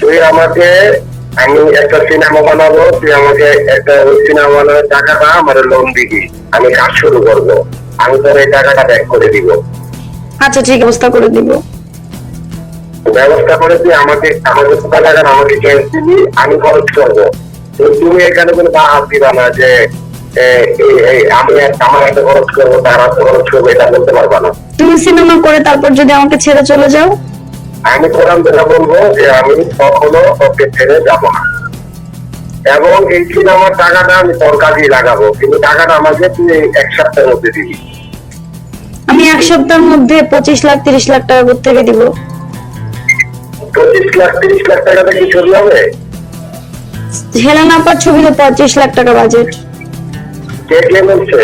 তুই আমাকে আমি একটা সিনেমা বানাবো তুই আমাকে একটা সিনেমা বানানোর টাকাটা আমার লোন দিবি। আমি কাজ শুরু করব। আমি তোর এই টাকাটা ব্যাক করে দিব। আচ্ছা ঠিক ব্যবস্থা করে দিব। ব্যবস্থা করে তুই আমাকে আমাকে টাকা আমাকে ক্যাশ দিবি আমি খরচ করব। তুমি এখানে কোনো হাত দিবা না যে আমি আমার একটা খরচ করব তার খরচ করব এটা বলতে পারবা না। তুমি সিনেমা করে তারপর যদি আমাকে ছেড়ে চলে যাও আমি কোরআন থেকে বলব যে আমি কখনো ওকে ছেড়ে যাব না। এবং এই সিনেমার টাকাটা আমি তোর কাজেই লাগাবো। কিন্তু টাকাটা আমাকে তুই এক সপ্তাহের মধ্যে দিবি। আমি এক সপ্তাহের মধ্যে পঁচিশ লাখ তিরিশ লাখ টাকা কোথা থেকে দিব। পঁচিশ লাখ তিরিশ লাখ কি ছবি হবে? হেলেনা আপার ছবিতে পঁচিশ লাখ টাকা বাজেট কে কে বলছে?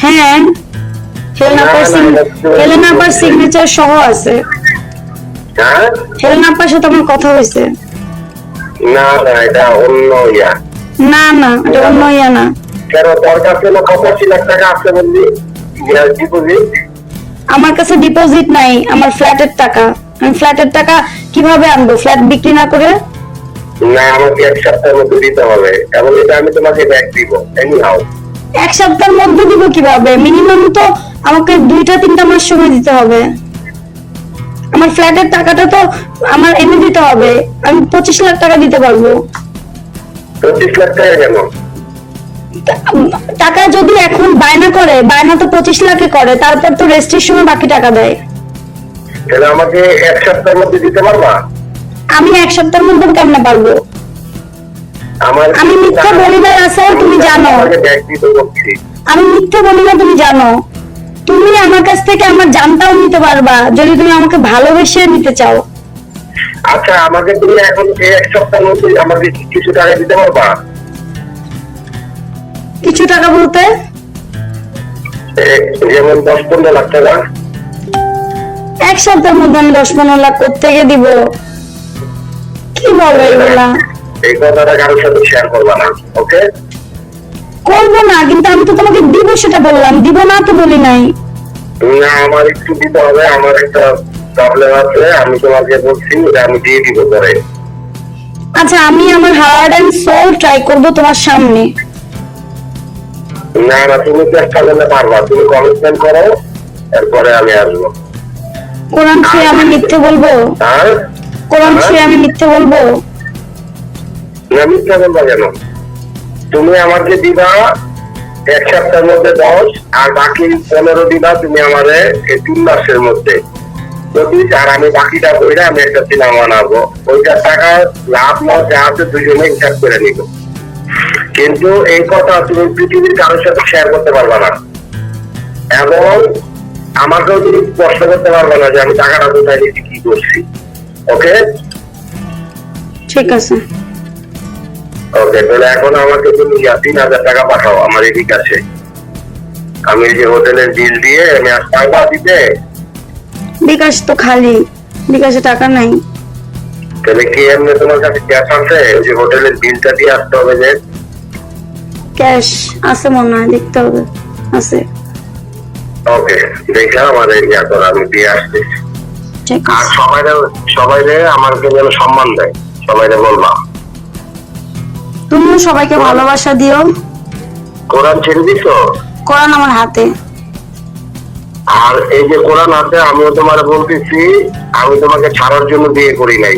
হ্যাঁ হেলেনা আপার সিগনেচার সহ আছে। হ্যাঁ? হেলেনা সাথে আমার কথা হয়েছে। না না এটা অন্য ইয়া। না না এটা অন্য ইয়া না। কেন তোর কাছে না পঁচাশি লাখ টাকা আছে বললি। ডিপোজিট আমার কাছে ডিপোজিট নাই আমার ফ্ল্যাটের টাকা। আমি ফ্ল্যাটের টাকা কীভাবে আনব? ফ্ল্যাট বিক্রি না করে? না আমাকে এক সপ্তাহের মধ্যে দিতে হবে। এবং এটা আমি তোমাকে ব্যাক দিব এনি হাউ এক সপ্তাহের মধ্যে দিব কীভাবে? মিনিমাম তো আমাকে দুইটা তিনটা মাস সময় দিতে হবে। আমার ফ্ল্যাটের টাকাটা তো আমার এনে দিতে হবে। আমি পঁচিশ লাখ টাকা দিতে পারব। পঁচিশ লাখ টাকা কেন টাকা যদি এখন বায়না করে বায়না তো পঁচিশ লাখে করে তারপর তো রেস্টের সময় বাকি টাকা দেয়। তাহলে আমাকে এক সপ্তাহের মধ্যে দিতে পারবা? আমি এক সপ্তাহের মধ্যে কেমনে পারব? আমার আমি মিথ্যা বলি না, রাসেল, তুমি জানো। আমি মিথ্যে বলি না তুমি জানো। তুমি আমার কাছ থেকে আমার জানটাও নিতে পারবা যদি তুমি আমাকে ভালোবেসে নিতে চাও। আচ্ছা আমাকে তুমি এখন এক সপ্তাহের মধ্যে আমাকে কিছু টাকা দিতে পারবা? কিছু টাকা বলতে? যেমন দশ পনেরো লাখ টাকা। এক সপ্তাহের মধ্যে আমি দশ পনেরো লাখ থেকে দিব? কি বলো এগুলা? এই কথাটা কারোর সাথে শেয়ার করবা না ওকে করব না কিন্তু আমি তো তোমাকে দিব সেটা বললাম। দিব না তো বলি নাই। না আমার একটু দিতে হবে আমার একটা প্রবলেম আছে আমি তোমাকে বলছি আমি দিয়ে দিব পরে। আচ্ছা আমি আমার হার্ড অ্যান্ড সোল ট্রাই করব তোমার সামনে। না না তুমি চেষ্টা করলে পারবা তুমি কমিটমেন্ট করো এরপরে আমি আসব। কোরআন ছুঁয়ে আমি মিথ্যে বলব? কোরআন ছুঁয়ে আমি মিথ্যে বলব? না মিথ্যা বলবা কেন? তুমি আমাকে দিবা এক সপ্তাহের মধ্যে দশ, আর বাকি পনেরো দিবা তুমি আমারে তিন মাসের মধ্যে। আর আমি বাকিটা আমি একটা সিনেমা বানাবো ওইটার টাকা, লাভ যা আছে দুজনে করে নিব। কিন্তু এই কথা তুমি পৃথিবীর কারোর সাথে শেয়ার করতে পারবা না। এবং আমাকেও তুমি স্পষ্ট করতে পারবে না যে আমি টাকাটা কোথায় নিচ্ছি কি করছি। ওকে ঠিক আছে। ওকে তাহলে এখন আমাকে তুমি তিন হাজার টাকা পাঠাও আমার এই বিকাশে আমি যে হোটেলের বিল দিয়ে আমি আর টাকা দিতে? বিকাশ তো খালি বিকাশে টাকা নাই। তাহলে কি এমনি তোমার কাছে ক্যাশ আছে? ওই যে হোটেলের বিলটা দিয়ে আসতে হবে যে? ক্যাশ আছে মনে হয় দেখতে হবে আছে। ওকে দেখে আমার ইয়া করো আমি দিয়ে আসছি। আর আছে। সবাই সবাই আমাকে যেন সম্মান দেয় সবাই বলবা। তুমিও সবাইকে ভালোবাসা দিও। কোরআন ছেড়ে দিছো? কোরআন আমার হাতে। আর এই যে কোরআন আছে আমিও তোমার বলতেছি আমি তোমাকে ছাড়ার জন্য বিয়ে করি নাই।